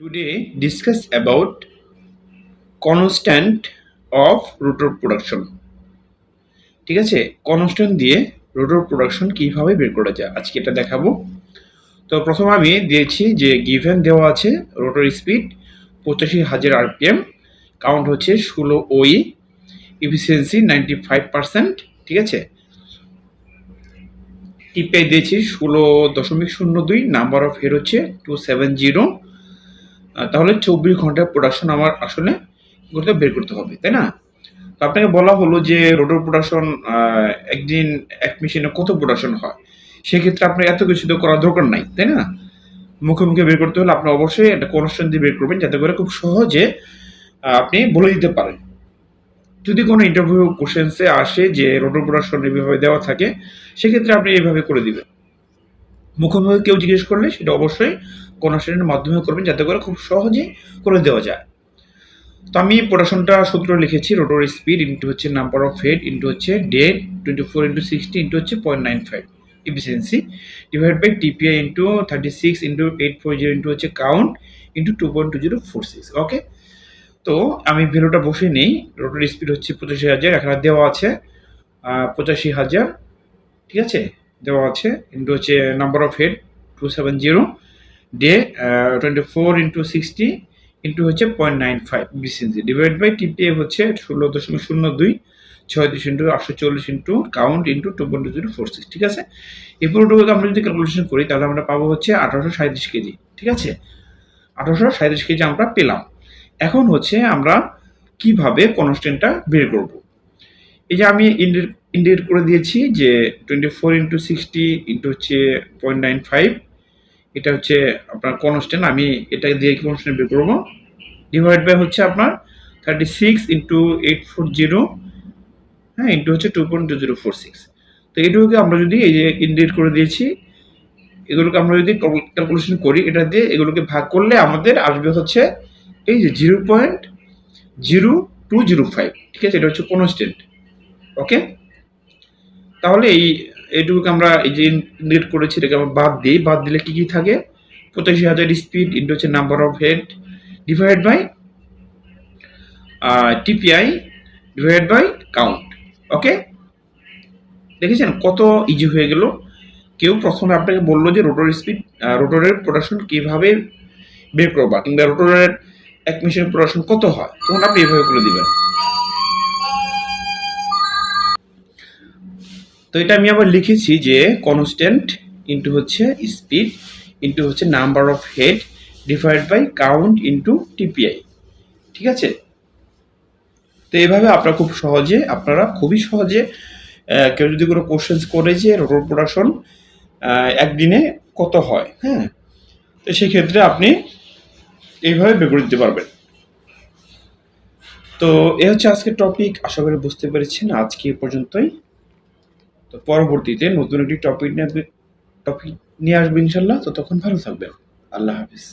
Today, discuss about constant of rotor production. ঠিক আছে? Constant দিয়ে রোটর প্রোডাকশন কীভাবে বের করা যায়? আজকে এটা দেখাবো। তো প্রথম আমি দিয়েছি যে গিভেন দেওয়া আছে রোটর স্পিড পঁচাশি হাজার আরপিএম কাউন্ট হচ্ছে ষোলো ওই ইফিসিয়েন্সি নাইনটি ফাইভ পার্সেন্ট ঠিক আছে? টিপে দিয়েছি ষোলো দশমিক শূন্য দুই নাম্বার অফ হেড হচ্ছে টু সেভেন জিরো তাহলে চব্বিশ ঘণ্টার প্রোডাকশন আমার আসলে বের করতে হবে, তাই না? তো আপনাকে বলা হলো যে রোডর প্রোডাকশন একদিন এক মেশিনে কত প্রোডাকশন হয়? সেক্ষেত্রে আপনার এত কিছু তো করার দরকার নাই, তাই না? মুখে মুখে বের করতে হলে আপনি অবশ্যই একটা কনস্ট্যান্ট দিয়ে বের করবেন যাতে করে খুব সহজে আপনি বলে দিতে পারেন। যদি কোনো ইন্টারভিউ কোশ্চেন্সে আসে যে রোডর প্রোডাকশন এইভাবে দেওয়া থাকে, সেক্ষেত্রে আপনি এইভাবে করে দিবেন। মুখোমুখি কেউ জিজ্ঞেস করলে সেটা অবশ্যই কনস্ট্যান্টের মাধ্যমে করবেন, যাতে করে খুব সহজে করে দেওয়া যায়। তো আমি প্রোডাকশনটা সূত্র লিখেছি, রোটর স্পিড ইন্টু হচ্ছে নাম্বার অফ হেড ইন্টু হচ্ছে date twenty four into sixty into হচ্ছে point nine five efficiency divide by TPI into thirty six into eight four zero into হচ্ছে count into two point two zero four six, okay? তো আমি ভ্যালুটা বসে নেই, rotor speed হচ্ছে পঁচাশি হাজার এখানে দেওয়া আছে পঁচাশি হাজার, ঠিক আছে? দেওয়া আছে ইন্টু হচ্ছে number of head two seven zero day twenty four into sixty into হচ্ছে পয়েন্ট নাইন ফাইভ বিসিএনজি ডিভাইড বাই টিপিএফ হচ্ছে ষোলো দশমিক শূন্য দুই, ছয় দুশো ইন্টু আটশো চল্লিশ into count into two point zero four six ঠিক আছে? এই পুরোটুকু আমরা যদি ক্যালকুলেশন করি, তাহলে আমরা পাবো হচ্ছে আঠারোশো সাঁত্রিশ কেজি, ঠিক আছে? আঠারোশো সাঁত্রিশ কেজি আমরা পেলাম। এখন হচ্ছে আমরা কীভাবে কনস্ট্যান্টটা বের করব? এই যে আমি ইন্ডিকেট করে দিয়েছি যে twenty four into sixty into হচ্ছে পয়েন্ট নাইন ফাইভ এটা হচ্ছে আপনার কনস্ট্যান্ট আমি এটা দিয়ে কি কনস্ট্যান্ট বের করব? ডিভাইড বাই হচ্ছে আপনার thirty six into eight four zero হ্যাঁ ইন্টু হচ্ছে two point two zero four six তো এটুকুকে আমরা যদি এই যে ইন্ডিকেট করে দিয়েছি, এগুলোকে আমরা যদি ক্যালকুলেশন করি, এটা দিয়ে এগুলোকে ভাগ করলে আমাদের আসবে হচ্ছে এই যে zero point zero two zero five ঠিক আছে? এটা হচ্ছে কনস্ট্যান্ট ওকে তাহলে এই, এইটুকুকে আমরা এই যে ইন্ডিকেট করেছি, এটাকে আমরা বাদ দিই। বাদ দিলে কি কি থাকে? পঁচাশি হাজার স্পিড ইন্টু হচ্ছে number of head divide by TPI divide by count okay দেখেছেন কত ইজি হয়ে গেল? কেউ প্রথমে আপনাকে বলল যে রোটর স্পিড রোটরের প্রোডাকশন কীভাবে বের করবা, কিংবা রোটরের এক মেশিনের প্রোডাকশন কত হয়? তখন আপনি এভাবে করে দিবেন। তো এটা আমি আবার লিখেছি যে কনস্ট্যান্ট ইন্টু হচ্ছে স্পিড ইন্টু হচ্ছে number of head divide by count into TPI ঠিক আছে? তো এইভাবে আপনারা খুব সহজে, আপনারা খুবই সহজে কেউ যদি কোনো কোশ্চেন্স করে যে রোড প্রোডাকশন একদিনে কত হয় হ্যাঁ? তো সেক্ষেত্রে আপনি এইভাবে বের দিতে পারবেন। তো এ হচ্ছে আজকের টপিক আশা করি বুঝতে পেরেছেন। আজকে এ পর্যন্তই। তো পরবর্তীতে নতুন একটি টপিক নিয়ে টপিক নিয়ে আসব ইনশাল্লাহ তো তখন ভালো থাকবেন। আল্লাহ হাফিজ।